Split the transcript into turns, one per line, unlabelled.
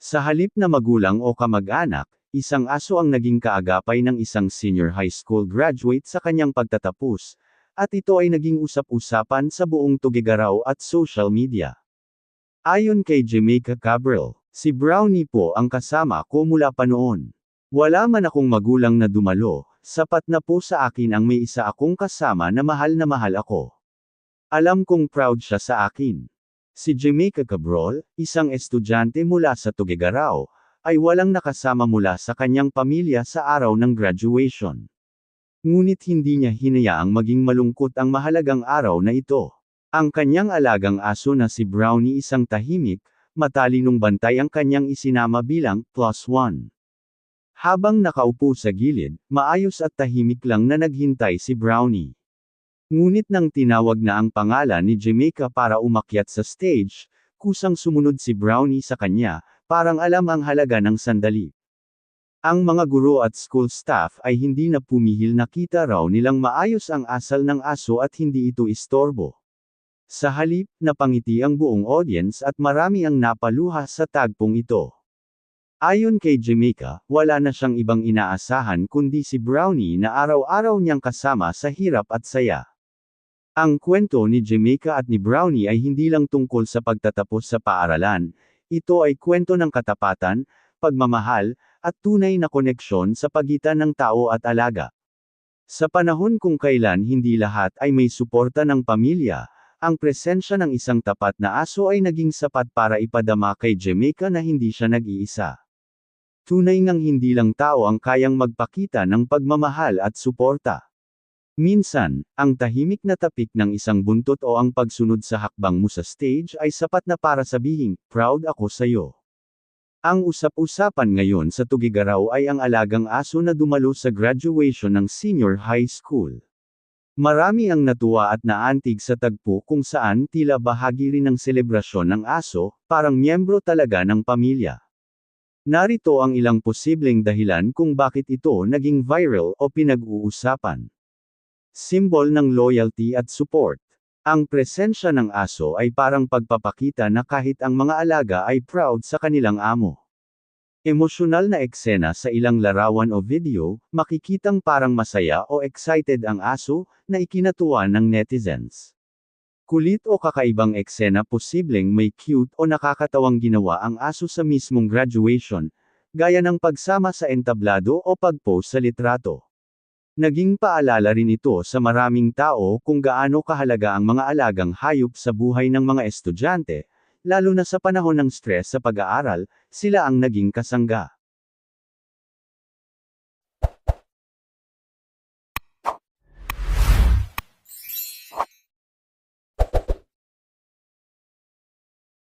Sa halip na magulang o kamag-anak, isang aso ang naging kaagapay ng isang senior high school graduate sa kanyang pagtatapos, at ito ay naging usap-usapan sa buong Tugigaraw at social media. Ayon kay Jamaica Cabral, si Brownie po ang kasama ko mula pa noon. Wala man akong magulang na dumalo, sapat na po sa akin ang may isa akong kasama na mahal na mahal ako. Alam kong proud siya sa akin. Si Jamaica Cabral, isang estudyante mula sa Tugigaraw, ay walang nakasama mula sa kanyang pamilya sa araw ng graduation. Ngunit hindi niya hinayaang maging malungkot ang mahalagang araw na ito. Ang kanyang alagang aso na si Brownie isang tahimik, matalinong bantay ang kanyang isinama bilang plus one. Habang nakaupo sa gilid, maayos at tahimik lang na naghintay si Brownie. Ngunit nang tinawag na ang pangalan ni Jamaica para umakyat sa stage, kusang sumunod si Brownie sa kanya, parang alam ang halaga ng sandali. Ang mga guro at school staff ay hindi na pumihil nakita raw nilang maayos ang asal ng aso at hindi ito istorbo. Sa halip, napangiti ang buong audience at marami ang napaluha sa tagpong ito. Ayon kay Jamaica, wala na siyang ibang inaasahan kundi si Brownie na araw-araw niyang kasama sa hirap at saya. Ang kwento ni Jamaica at ni Brownie ay hindi lang tungkol sa pagtatapos sa paaralan, ito ay kwento ng katapatan, pagmamahal, at tunay na koneksyon sa pagitan ng tao at alaga. Sa panahon kung kailan hindi lahat ay may suporta ng pamilya, ang presensya ng isang tapat na aso ay naging sapat para ipadama kay Jamaica na hindi siya nag-iisa. Tunay ngang hindi lang tao ang kayang magpakita ng pagmamahal at suporta. Minsan, ang tahimik na tapik ng isang buntot o ang pagsunod sa hakbang mo sa stage ay sapat na para sabihing, proud ako sa'yo. Ang usap-usapan ngayon sa Tugigaraw ay ang alagang aso na dumalo sa graduation ng senior high school. Marami ang natuwa at naantig sa tagpo kung saan tila bahagi rin ng selebrasyon ng aso, parang miyembro talaga ng pamilya. Narito ang ilang posibleng dahilan kung bakit ito naging viral o pinag-uusapan. Simbol ng loyalty at support. Ang presensya ng aso ay parang pagpapakita na kahit ang mga alaga ay proud sa kanilang amo. Emosyonal na eksena sa ilang larawan o video, makikitang parang masaya o excited ang aso, na ikinatuwa ng netizens. Kulit o kakaibang eksena posibleng may cute o nakakatawang ginawa ang aso sa mismong graduation, gaya ng pagsama sa entablado o pag-post sa litrato. Naging paalala rin ito sa maraming tao kung gaano kahalaga ang mga alagang hayop sa buhay ng mga estudyante, lalo na sa panahon ng stress sa pag-aaral, sila ang naging kasangga.